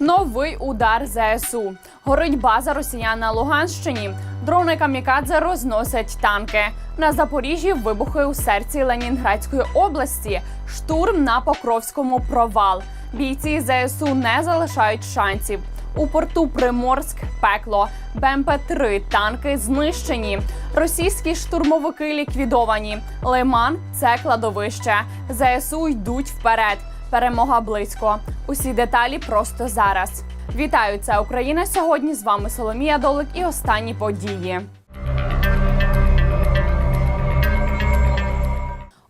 Новий удар ЗСУ. Горить база росіян на Луганщині. Дрони камікадзе розносять танки. На Запоріжжі вибухи у серці Ленінградської області. Штурм на Покровському провал. Бійці ЗСУ не залишають шансів. У порту Приморськ пекло. БМП-3 танки знищені. Російські штурмовики ліквідовані. Лиман це кладовище. ЗСУ йдуть вперед. Перемога близько. Усі деталі просто зараз. Вітаю, це Україна сьогодні. З вами Соломія Долик і останні події.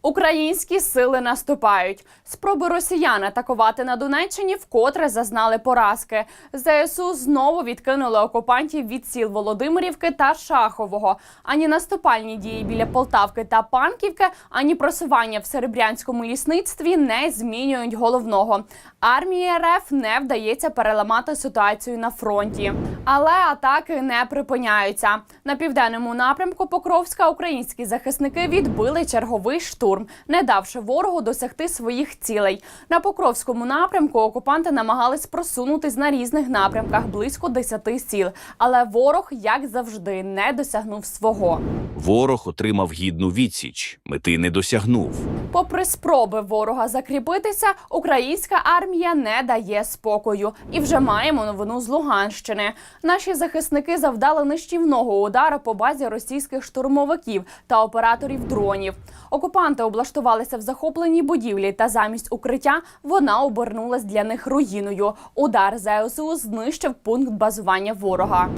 Українські сили наступають. Спроби росіян атакувати на Донеччині вкотре зазнали поразки. ЗСУ знову відкинули окупантів від сіл Володимирівки та Шахового. Ані наступальні дії біля Полтавки та Панківки, ані просування в серебрянському лісництві не змінюють головного. Армії РФ не вдається переламати ситуацію на фронті. Але атаки не припиняються. На південному напрямку Покровська українські захисники відбили черговий штурм, не давши ворогу досягти своїх цілей. На Покровському напрямку окупанти намагались просунутись на різних напрямках близько 10 сіл. Але ворог, як завжди, не досягнув свого. Ворог отримав гідну відсіч, мети не досягнув. Попри спроби ворога закріпитися, українська армія не дає спокою. І вже маємо новину з Луганщини. Наші захисники завдали нищівного удару по базі російських штурмовиків та операторів дронів. Окупанти облаштувалися в захопленій будівлі, та замість укриття вона обернулась для них руїною. Удар ЗСУ знищив пункт базування ворога.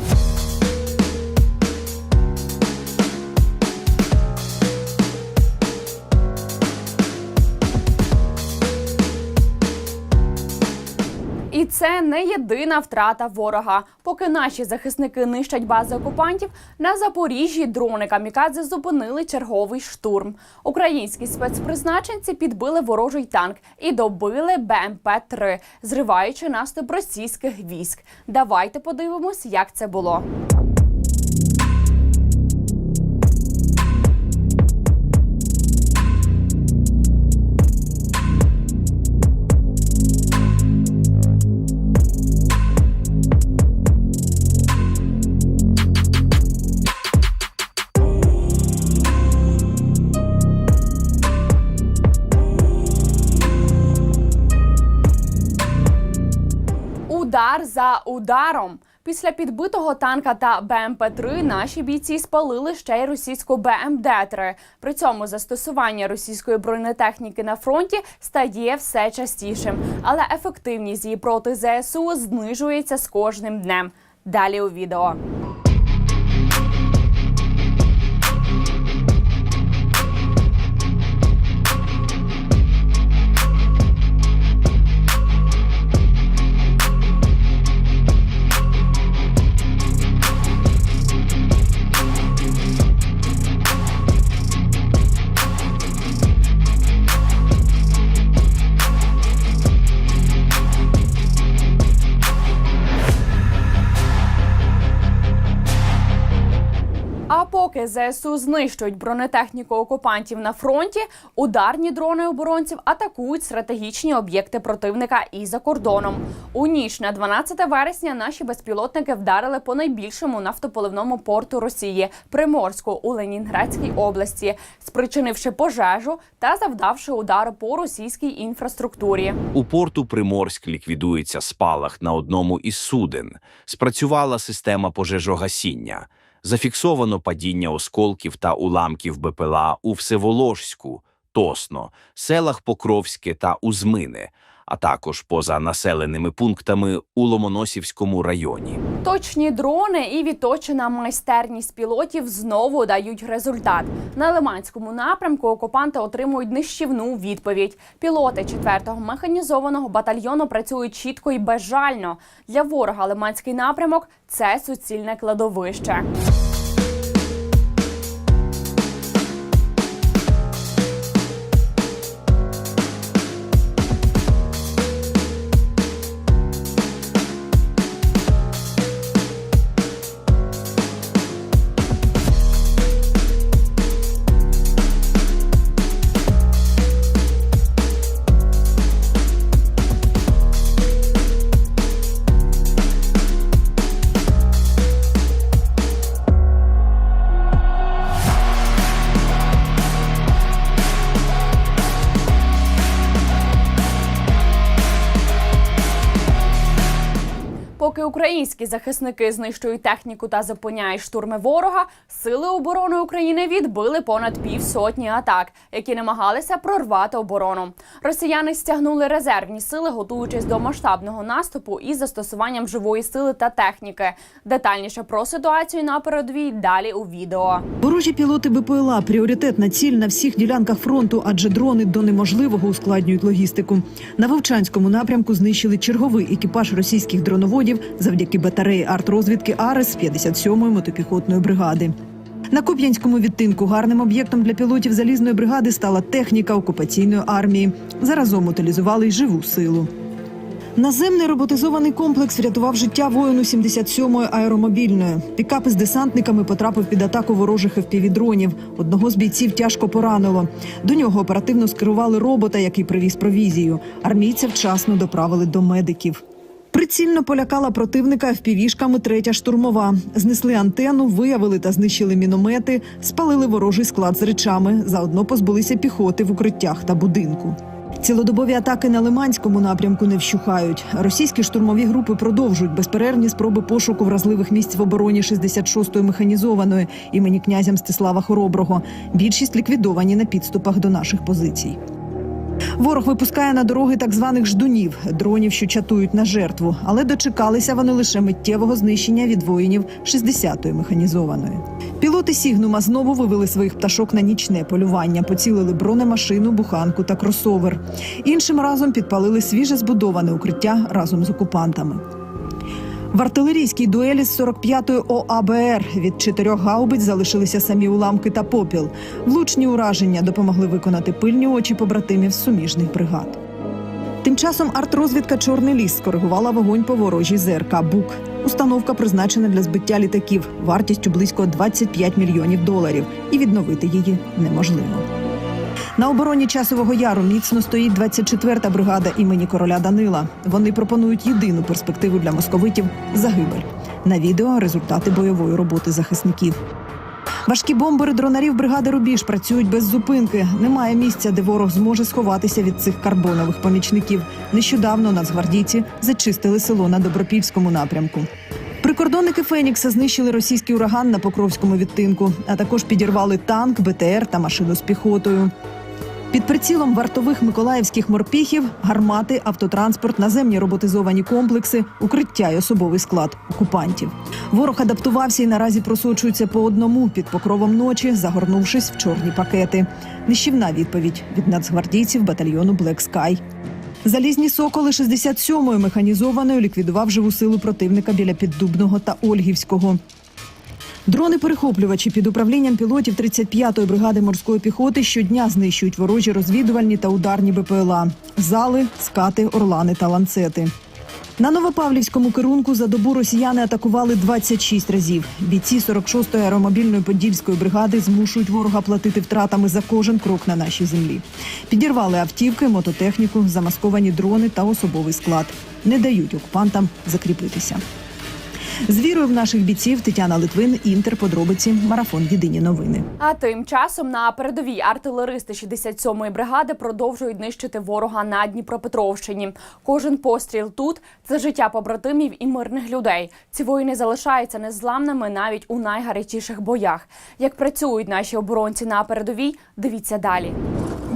Це не єдина втрата ворога. Поки наші захисники нищать бази окупантів, на Запоріжжі дрони камікадзе зупинили черговий штурм. Українські спецпризначенці підбили ворожий танк і добили БМП-3, зриваючи наступ російських військ. Давайте подивимось, як це було. Ударом. Після підбитого танка та БМП-3 наші бійці спалили ще й російську БМД-3. При цьому застосування російської бронетехніки на фронті стає все частішим, але ефективність її проти ЗСУ знижується з кожним днем. Далі у відео. ЗСУ знищують бронетехніку окупантів на фронті, ударні дрони оборонців атакують стратегічні об'єкти противника і за кордоном. У ніч на 12 вересня наші безпілотники вдарили по найбільшому нафтополивному порту Росії Приморську у Ленінградській області, спричинивши пожежу та завдавши удару по російській інфраструктурі. У порту Приморськ ліквідується спалах на одному із суден. Спрацювала система пожежогасіння. Зафіксовано падіння осколків та уламків БПЛА у Всеволожську, Тосно, селах Покровське та Узмине, а також поза населеними пунктами у Ломоносівському районі. Точні дрони і відточена майстерність пілотів знову дають результат. На Лиманському напрямку окупанти отримують нищівну відповідь. Пілоти 4-го механізованого батальйону працюють чітко і безжально. Для ворога Лиманський напрямок це суцільне кладовище. Українські захисники знищують техніку та зупиняють штурми ворога, сили оборони України відбили понад півсотні атак, які намагалися прорвати оборону. Росіяни стягнули резервні сили, готуючись до масштабного наступу із застосуванням живої сили та техніки. Детальніше про ситуацію на передовій далі у відео. Ворожі пілоти БПЛА пріоритетна ціль на всіх ділянках фронту, адже дрони до неможливого ускладнюють логістику. На Вовчанському напрямку знищили черговий екіпаж російських дроноводів завдяки батареї артрозвідки Арес 57-ї мотопіхотної бригади. На Куп'янському відтинку гарним об'єктом для пілотів залізної бригади стала техніка окупаційної армії. Заразом утилізували й живу силу. Наземний роботизований комплекс врятував життя воїну 77-ї аеромобільної. Пікап із десантниками потрапив під атаку ворожих FPV-дронів. Одного з бійців тяжко поранило. До нього оперативно скерували робота, який привіз провізію. Армійця вчасно доправили до медиків. Прицільно полякала противника FPV-шками третя штурмова. Знесли антенну, виявили та знищили міномети, спалили ворожий склад з речами. Заодно позбулися піхоти в укриттях та будинку. Цілодобові атаки на Лиманському напрямку не вщухають. Російські штурмові групи продовжують безперервні спроби пошуку вразливих місць в обороні 66-ї механізованої імені князя Мстислава Хороброго. Більшість ліквідовані на підступах до наших позицій. Ворог випускає на дороги так званих ждунів дронів, що чатують на жертву, але дочекалися вони лише миттєвого знищення від воїнів 60-ї механізованої. Пілоти Сігнума знову вивели своїх пташок на нічне полювання, поцілили бронемашину, буханку та кросовер. Іншим разом підпалили свіже збудоване укриття разом з окупантами. В артилерійській дуелі з 45-ї ОАБР від чотирьох гаубиць залишилися самі уламки та попіл. Влучні ураження допомогли виконати пильні очі побратимів суміжних бригад. Тим часом артрозвідка Чорний ліс скоригувала вогонь по ворожій ЗРК Бук. Установка призначена для збиття літаків вартістю близько 25 мільйонів доларів, і відновити її неможливо. На обороні часового яру міцно стоїть 24-та бригада імені короля Данила. Вони пропонують єдину перспективу для московитів загибель. На відео результати бойової роботи захисників. Важкі бомбери дронарів бригади Рубіж працюють без зупинки. Немає місця, де ворог зможе сховатися від цих карбонових помічників. Нещодавно нацгвардійці зачистили село на Добропільському напрямку. Прикордонники Фенікса знищили російський ураган на Покровському відтинку, а також підірвали танк, БТР та машину з піхотою. Під прицілом вартових миколаївських морпіхів, гармати, автотранспорт, наземні роботизовані комплекси, укриття й особовий склад окупантів. Ворог адаптувався і наразі просочується по одному під покровом ночі, загорнувшись в чорні пакети. Нищівна відповідь від нацгвардійців батальйону Black Sky. Залізні соколи 67-ї механізованої ліквідував живу силу противника біля Піддубного та Ольгівського. Дрони-перехоплювачі під управлінням пілотів 35-ї бригади морської піхоти щодня знищують ворожі розвідувальні та ударні БПЛА, зали, скати, орлани та ланцети. На Новопавлівському керунку за добу росіяни атакували 26 разів. Бійці 46-ї аеромобільної подільської бригади змушують ворога платити втратами за кожен крок на нашій землі. Підірвали автівки, мототехніку, замасковані дрони та особовий склад. Не дають окупантам закріпитися. З вірою в наших бійців Тетяна Литвин, Інтер, подробиці, марафон Єдині новини. А тим часом на передовій артилеристи 67-ї бригади продовжують нищити ворога на Дніпропетровщині. Кожен постріл тут це життя побратимів і мирних людей. Ці воїни залишаються незламними навіть у найгарячіших боях. Як працюють наші оборонці на передовій, дивіться далі.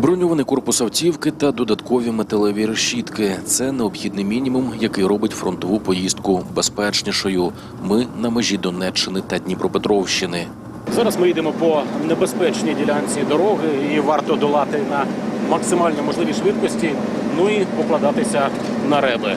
Броньований корпус автівки та додаткові металеві решітки це необхідний мінімум, який робить фронтову поїздку безпечнішою. Ми на межі Донеччини та Дніпропетровщини. Зараз ми йдемо по небезпечній ділянці дороги, і варто долати на максимально можливій швидкості, ну і покладатися на реби.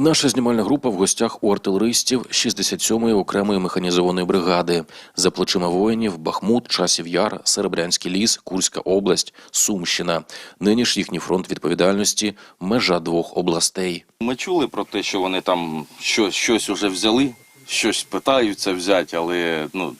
Наша знімальна група в гостях у артилеристів 67-ї окремої механізованої бригади. За плечима воїнів Бахмут, Часів Яр, Серебрянський ліс, Курська область, Сумщина. Нині ж їхній фронт відповідальності межа двох областей. Ми чули про те, що вони там щось, щось уже взяли, щось питаються взяти, але ну,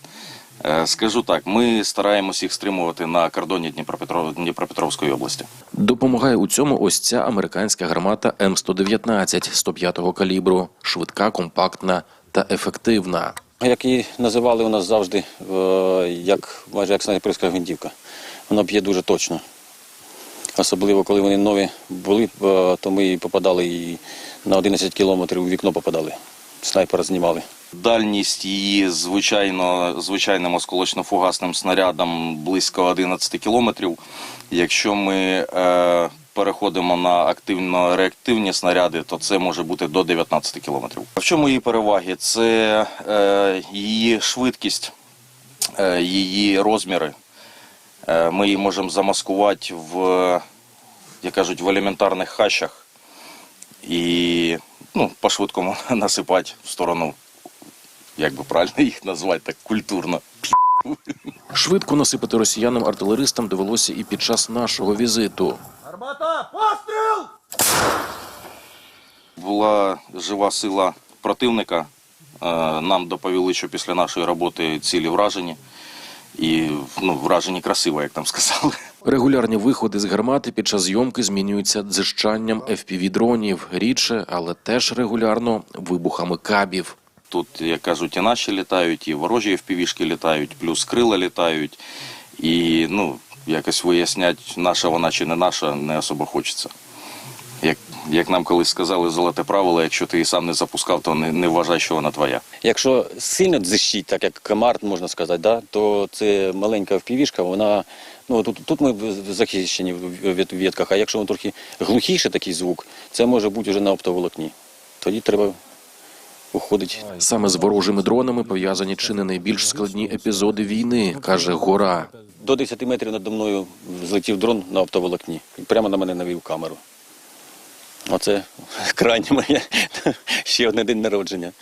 скажу так, ми стараємось їх стримувати на кордоні Дніпропетров... Дніпропетровської області. Допомагає у цьому ось ця американська гармата М119 105-го калібру, швидка, компактна та ефективна. Як її називали у нас завжди, е, як майже як снайперська гвинтівка. Вона б'є дуже точно. Особливо, коли вони нові були, е, то ми попадали і на 11 кілометрів у вікно попадали. снайпера знімали. Дальність її звичайно звичайним осколочно-фугасним снарядом близько 11 кілометрів. Якщо ми е, переходимо на активно-реактивні снаряди, то це може бути до 19 кілометрів. В чому її переваги? Це е, її швидкість, е, її розміри. Е, ми її можемо замаскувати в, як кажуть, в елементарних хащах і ну, по-швидкому насипати в сторону як би правильно їх назвати так культурно. Швидко насипати росіянам артилеристам довелося і під час нашого візиту. Була жива сила противника. Е, Нам доповіли, що після нашої роботи цілі вражені. І ну, вражені красиво, як там сказали. Регулярні виходи з гармати під час зйомки змінюються дзижчанням FPV-дронів. Рідше, але теж регулярно вибухами кабів. Тут, як кажуть, і наші літають, і ворожі впівішки літають, плюс крила літають. І ну, якось вияснять, наша вона чи не наша, не особо хочеться. Як, як нам колись сказали, золоте правило, якщо ти її сам не запускав, то не, не вважай, що вона твоя. Якщо сильно дзищить, так як комарт, можна сказати, да, то це маленька впівішка, вона. Ну, тут, тут ми захищені в ветках, а якщо він трохи глухіший такий звук, це може бути вже на оптоволокні. Тоді треба уходити. Саме з ворожими дронами пов'язані чи не найбільш складні епізоди війни, каже Гора. До 10 метрів надо мною злетів дрон на оптоволокні і прямо на мене навів камеру. Оце крайнє моє ще одне день народження.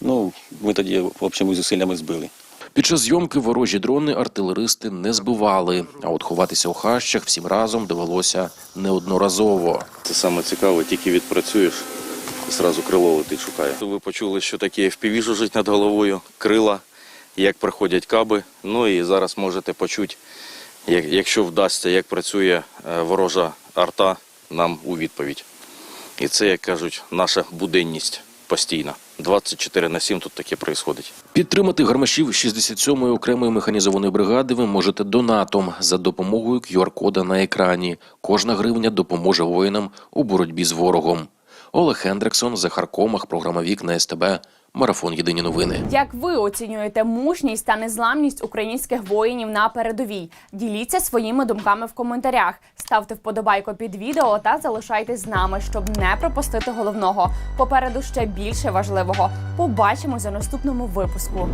Ну, ми тоді общими зусиллями збили. Під час зйомки ворожі дрони артилеристи не збивали, а от ховатися у хащах всім разом довелося неодноразово. Це саме цікаве, тільки відпрацюєш, і зразу крило летить шукає. Ви почули, що таке FPV жужить над головою, крила, як проходять каби. Ну і зараз можете почути, як- якщо вдасться, як працює е, ворожа арта нам у відповідь. І це, як кажуть, наша буденність постійна. 24 на 7 тут таке відбувається. Підтримати гармашів 67-ї окремої механізованої бригади ви можете донатом за допомогою QR-кода на екрані. Кожна гривня допоможе воїнам у боротьбі з ворогом. Олег Хендриксон, Захар Комах, програма Вікна СТБ, Марафон Єдині новини. Як ви оцінюєте мужність та незламність українських воїнів на передовій? Діліться своїми думками в коментарях, ставте вподобайку під відео та залишайтесь з нами, щоб не пропустити головного. Попереду ще більше важливого. Побачимось у наступному випуску.